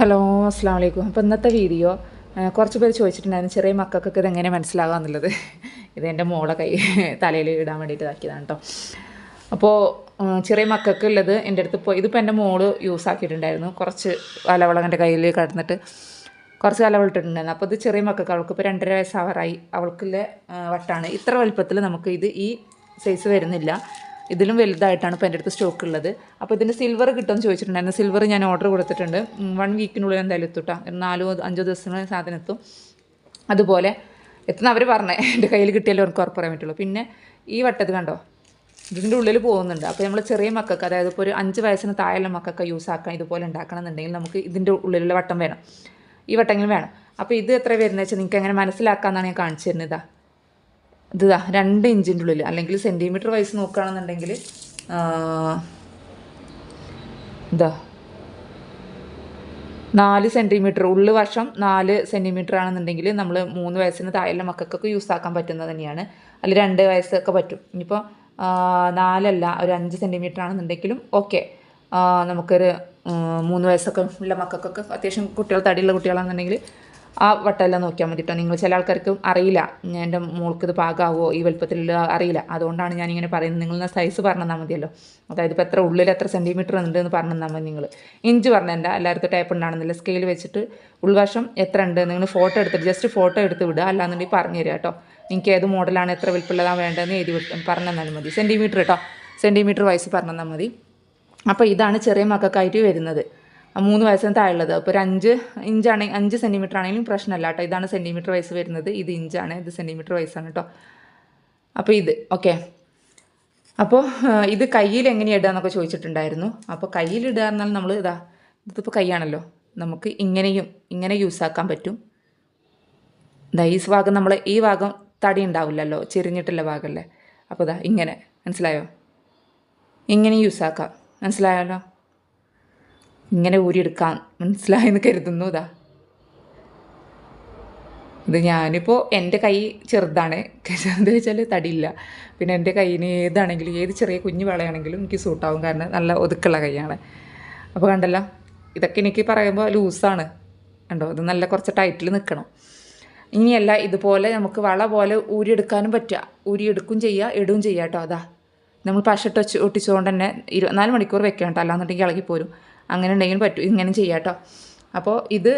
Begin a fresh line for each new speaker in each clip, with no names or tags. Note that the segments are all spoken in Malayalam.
ഹലോ അസ്സാം വലൈക്കും അപ്പോൾ ഇന്നത്തെ വീഡിയോ കുറച്ച് പേര് ചോദിച്ചിട്ടുണ്ടായിരുന്നു ചെറിയ മക്കൾക്കൊക്കെ ഇതെങ്ങനെ മനസ്സിലാകാമെന്നുള്ളത് ഇത് എന്റെ മോളെ കൈ തലയിൽ ഇടാൻ വേണ്ടിയിട്ട് ഇതാക്കിയതാണ് കേട്ടോ അപ്പോൾ ചെറിയ മക്കൾക്ക് ഉള്ളത് എന്റെ അടുത്ത് പോയി ഇതിപ്പോൾ എന്റെ മോൾ യൂസ് ആക്കിയിട്ടുണ്ടായിരുന്നു. കുറച്ച് വലവളം എന്റെ കയ്യിൽ കടന്നിട്ട് കുറച്ച് വലവൾ ഇട്ടിട്ടുണ്ടായിരുന്നു. അപ്പോൾ ഇത് ചെറിയ മക്കൾക്ക് അവൾക്ക് ഇപ്പോൾ രണ്ടര വയസ്സാവാറായി. അവൾക്കുള്ള വട്ടാണ്. ഇത്ര വലുപ്പത്തിൽ നമുക്ക് ഇത് ഈ സൈസ് വരുന്നില്ല. ഇതിലും വലുതായിട്ടാണ് ഇപ്പോൾ എന്റെ അടുത്ത് സ്റ്റോക്ക് ഉള്ളത്. അപ്പോൾ ഇതിന്റെ സിൽവർ കിട്ടുമെന്ന് ചോദിച്ചിട്ടുണ്ടായിരുന്നു. സിൽവർ ഞാൻ ഓർഡർ കൊടുത്തിട്ടുണ്ട്. വൺ വീക്കിനുള്ളിൽ എന്തായാലും എത്തൂട്ടാ നാലോ അഞ്ചോ ദിവസങ്ങളിൽ സാധനം എത്തും. അതുപോലെ എത്തുന്ന അവർ പറഞ്ഞേ എന്റെ കയ്യിൽ കിട്ടിയാലേ അവർക്ക് ഉറപ്പ് പറയാൻ പറ്റുള്ളൂ. പിന്നെ ഈ വട്ടത്ത് കണ്ടോ? ഇതിന്റെ ഉള്ളിൽ പോകുന്നുണ്ട്. അപ്പോൾ നമ്മൾ ചെറിയ മക്കൾക്ക് അതായത് ഇപ്പോൾ ഒരു അഞ്ച് വയസ്സിന് താഴെയുള്ള മക്കൾക്ക് യൂസ് ആക്കാൻ ഇതുപോലെ ഉണ്ടാക്കണം എന്നുണ്ടെങ്കിൽ നമുക്ക് ഇതിന്റെ ഉള്ളിലുള്ള വട്ടം വേണം. ഈ വട്ടെങ്കിലും വേണം. അപ്പോൾ ഇത് എത്ര വരുന്നത് വെച്ചാൽ നിങ്ങൾക്ക് എങ്ങനെ മനസ്സിലാക്കാമെന്നാണ് ഞാൻ കാണിച്ചു തരുന്നത് ഇതാ രണ്ട് ഇഞ്ചിന്റെ ഉള്ളിൽ അല്ലെങ്കിൽ സെന്റിമീറ്റർ വൈസ് നോക്കുകയാണെന്നുണ്ടെങ്കിൽ ഇതാ നാല് സെന്റിമീറ്റർ ഉള്ളു വർഷം നാല് സെന്റിമീറ്റർ ആണെന്നുണ്ടെങ്കിൽ നമ്മൾ മൂന്ന് വയസ്സിന് താഴെയുള്ള മക്കൾക്കൊക്കെ യൂസ് ആക്കാൻ പറ്റുന്നത് തന്നെയാണ്. അതിൽ രണ്ട് വയസ്സൊക്കെ പറ്റും. ഇനിയിപ്പോൾ നാലല്ല ഒരു അഞ്ച് സെന്റിമീറ്റർ ആണെന്നുണ്ടെങ്കിലും ഓക്കെ നമുക്കൊരു മൂന്ന് വയസ്സൊക്കെ ഉള്ള മക്കൾക്കൊക്കെ അത്യാവശ്യം കുട്ടികൾ തടിയുള്ള കുട്ടികളാണെന്നുണ്ടെങ്കിൽ ആ വട്ടമെല്ലാം നോക്കിയാൽ മതി കേട്ടോ നിങ്ങൾ ചില ആൾക്കാർക്ക് അറിയില്ല. എന്റെ മോൾക്ക് ഇത് പാകാവോ? ഈ വലുപ്പത്തിലുള്ള അറിയില്ല. അതുകൊണ്ടാണ് ഞാനിങ്ങനെ പറയുന്നത്. നിങ്ങൾ സൈസ് പറഞ്ഞു തന്നാൽ മതിയല്ലോ. അതായത് ഇപ്പോൾ എത്ര ഉള്ളിൽ എത്ര സെന്റിമീറ്റർ ഉണ്ട് എന്ന് പറഞ്ഞു തന്നാൽ മതി നിങ്ങൾ ഇഞ്ച് പറഞ്ഞ എന്റെ എല്ലായിടത്തും ടൈപ്പ് ഉണ്ടാണെന്നില്ല. സ്കെയിൽ വെച്ചിട്ട് ഉൾവശം എത്ര ഉണ്ട്? നിങ്ങൾ ഫോട്ടോ എടുത്തിട്ട് ജസ്റ്റ് ഫോട്ടോ എടുത്ത് വിടുക. അല്ലാന്നുണ്ടെങ്കിൽ പറഞ്ഞു തരിക കേട്ടോ നിങ്ങൾക്ക് ഏത് മോഡലാണ് എത്ര വലുപ്പമുള്ളതാണ് വേണ്ടതെന്ന് എഴുതി പറഞ്ഞു തന്നാലും മതി. സെന്റിമീറ്റർ കേട്ടോ സെന്റിമീറ്റർ വയസ്സ് പറഞ്ഞു തന്നാൽ മതി. അപ്പോൾ ഇതാണ് ചെറിയ മക്കൾക്കായിട്ട് വരുന്നത്. മൂന്ന് വയസ്സിന് താഴെയുള്ളത്. അപ്പോൾ ഒരു അഞ്ച് ഇഞ്ചാണെങ്കിൽ അഞ്ച് സെന്റിമീറ്റർ ആണെങ്കിലും പ്രശ്നമല്ല കേട്ടോ. ഇതാണ് സെന്റിമീറ്റർ വയസ്സ് വരുന്നത്. ഇത് ഇഞ്ചാണ് ഇത് സെന്റിമീറ്റർ വയസ്സാണ് കേട്ടോ. അപ്പോൾ ഇത് ഓക്കെ അപ്പോൾ ഇത് കയ്യിൽ എങ്ങനെ ഇടുക എന്നൊക്കെ ചോദിച്ചിട്ടുണ്ടായിരുന്നു. അപ്പോൾ കയ്യിൽ ഇടുക എന്നാൽ നമ്മൾ ഇതാ ഇതിപ്പോൾ കൈയാണല്ലോ. നമുക്ക് ഇങ്ങനെയും ഇങ്ങനെ യൂസ് ആക്കാൻ പറ്റും. ഇതാ ഈ ഭാഗം നമ്മൾ ഈ ഭാഗം തടി ഉണ്ടാവില്ലല്ലോ ചെരിഞ്ഞിട്ടുള്ള ഭാഗമല്ലേ അപ്പോൾ ഇതാ ഇങ്ങനെ മനസ്സിലായോ? ഇങ്ങനെ യൂസ് ആക്കാം. മനസ്സിലായല്ലോ? ഇങ്ങനെ ഊരിയെടുക്കാം മനസ്സിലായെന്ന് കരുതുന്നു ഇതാ ഇത് ഞാനിപ്പോൾ എന്റെ കൈ ചെറുതാണ്. എന്താ വെച്ചാൽ തടിയില്ല. പിന്നെ എന്റെ കൈയിന് ഏതാണെങ്കിലും ഏത് ചെറിയ കുഞ്ഞു വളയാണെങ്കിലും എനിക്ക് സൂട്ടാവും കാരണം നല്ല ഒതുക്കുള്ള കൈയാണ്. അപ്പോൾ കണ്ടല്ലോ ഇതൊക്കെ എനിക്ക് പറയുമ്പോൾ ലൂസാണ്. കണ്ടോ ഇത് നല്ല കുറച്ച് ടൈറ്റിൽ നിൽക്കണം ഇനിയല്ല ഇതുപോലെ നമുക്ക് വള പോലെ ഊരിയെടുക്കാനും പറ്റുക. ഊരിയെടുക്കും ചെയ്യുക ഇടുകയും ചെയ്യുക കേട്ടോ അതാ. നമ്മൾ പശട്ട് ഒട്ടിച്ചുകൊണ്ട് തന്നെ ഇരുപത്തിനാല് മണിക്കൂർ വെക്കണം കേട്ടോ അല്ലാന്നുണ്ടെങ്കിൽ ഇളകിപ്പോരും. പോരും അങ്ങനെ ഉണ്ടെങ്കിൽ പറ്റും ഇങ്ങനെ ചെയ്യാട്ടോ. അപ്പോൾ ഇത്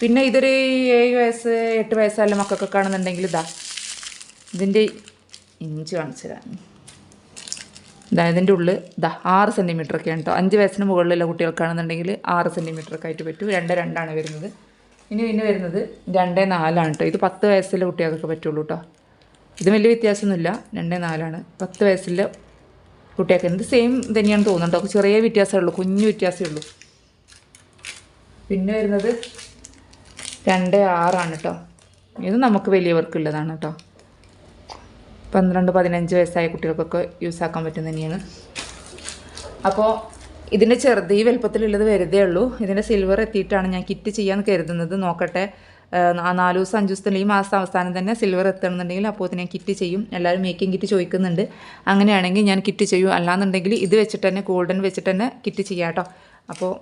പിന്നെ ഇതൊരു ഏഴ് വയസ്സ് എട്ട് വയസ്സല്ല മക്കൾക്കൊക്കെ ആണെന്നുണ്ടെങ്കിൽ ഇതാ ഇതിന്റെ ഇഞ്ച് കാണിച്ചു ഇതാ ഇതിന്റെ ഉള്ളിൽ ഇതാ ആറ് സെന്റിമീറ്റർ ഒക്കെ കേട്ടോ അഞ്ച് വയസ്സിന് മുകളിലുള്ള കുട്ടികൾക്കാണെന്നുണ്ടെങ്കിൽ ആറ് സെന്റിമീറ്റർ ഒക്കെ ആയിട്ട് പറ്റും. രണ്ട് രണ്ടാണ് വരുന്നത്. ഇനി പിന്നെ വരുന്നത് രണ്ട് നാലാണ് കേട്ടോ ഇത് പത്ത് വയസ്സിലെ കുട്ടികൾക്കൊക്കെ പറ്റുള്ളൂ കേട്ടോ ഇത് വലിയ വ്യത്യാസമൊന്നുമില്ല. രണ്ട് നാലാണ്. പത്ത് വയസ്സിലെ കുട്ടികൾക്ക് എന്ത് സെയിം തന്നെയാണ് തോന്നുന്നുണ്ടോ. ചെറിയ വ്യത്യാസമേ ഉള്ളൂ. കുഞ്ഞു വ്യത്യാസമേ ഉള്ളൂ. പിന്നെ വരുന്നത് രണ്ട് ആറാണ് കേട്ടോ ഇത് നമുക്ക് വലിയവർക്കുള്ളതാണ് കേട്ടോ പന്ത്രണ്ട് പതിനഞ്ച് വയസ്സായ കുട്ടികൾക്കൊക്കെ യൂസ് ആക്കാൻ പറ്റുന്ന തന്നെയാണ്. അപ്പോൾ ഇതിന്റെ ചെറുത് ഈ വലുപ്പത്തിലുള്ളത് വെറുതെ ഉള്ളൂ. ഇതിന്റെ സിൽവർ എത്തിയിട്ടാണ് ഞാൻ കിറ്റ് ചെയ്യാൻ കരുതുന്നത്. നോക്കട്ടെ. നാല് ദിവസം അഞ്ച് ദിവസത്തിൽ ഈ മാസം അവസാനം തന്നെ സിൽവർ എത്തണമെന്നുണ്ടെങ്കിൽ അപ്പോൾ ഞാൻ കിറ്റ് ചെയ്യും. എല്ലാവരും മേക്കിംഗ് കിറ്റ് ചോദിക്കുന്നുണ്ട്. അങ്ങനെയാണെങ്കിൽ ഞാൻ കിറ്റ് ചെയ്യും. അല്ലാന്നുണ്ടെങ്കിൽ ഇത് വെച്ചിട്ട് തന്നെ ഗോൾഡൻ വെച്ചിട്ട് തന്നെ കിറ്റ് ചെയ്യാം കേട്ടോ. അപ്പോൾ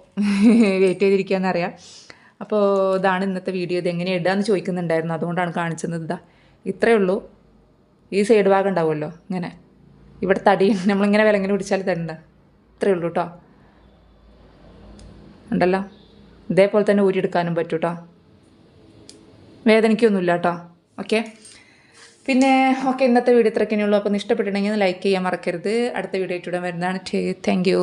വെയിറ്റ് ചെയ്തിരിക്കുകയെന്നറിയാം അപ്പോൾ ഇതാണ് ഇന്നത്തെ വീഡിയോ ഇത് എങ്ങനെ ഇടാന്ന് ചോദിക്കുന്നുണ്ടായിരുന്നു. അതുകൊണ്ടാണ് കാണിച്ചത് ഇതാ. ഇത്രയേ ഉള്ളൂ. ഈ സൈഡ് ഭാഗം ഉണ്ടാവുമല്ലോ. ഇങ്ങനെ. ഇവിടെ തടി നമ്മളിങ്ങനെ വിലങ്ങനെ പിടിച്ചാൽ തരണ്ട. ഇത്രയേ ഉള്ളൂ കേട്ടോ. ഉണ്ടല്ലോ. ഇതേപോലെ തന്നെ ഊരിയെടുക്കാനും പറ്റും കേട്ടോ വേദനയ്ക്കൊന്നുമില്ല കേട്ടോ. ഓക്കെ പിന്നെ ഓക്കെ ഇന്നത്തെ വീഡിയോ ഇത്രയൊക്കെ ഉള്ളൂ. അപ്പോൾ ഇഷ്ടപ്പെട്ടിട്ടുണ്ടെങ്കിൽ ലൈക്ക് ചെയ്യാൻ മറക്കരുത്. അടുത്ത വീഡിയോ ആയിട്ട് വരുന്നതാണ്. Thank you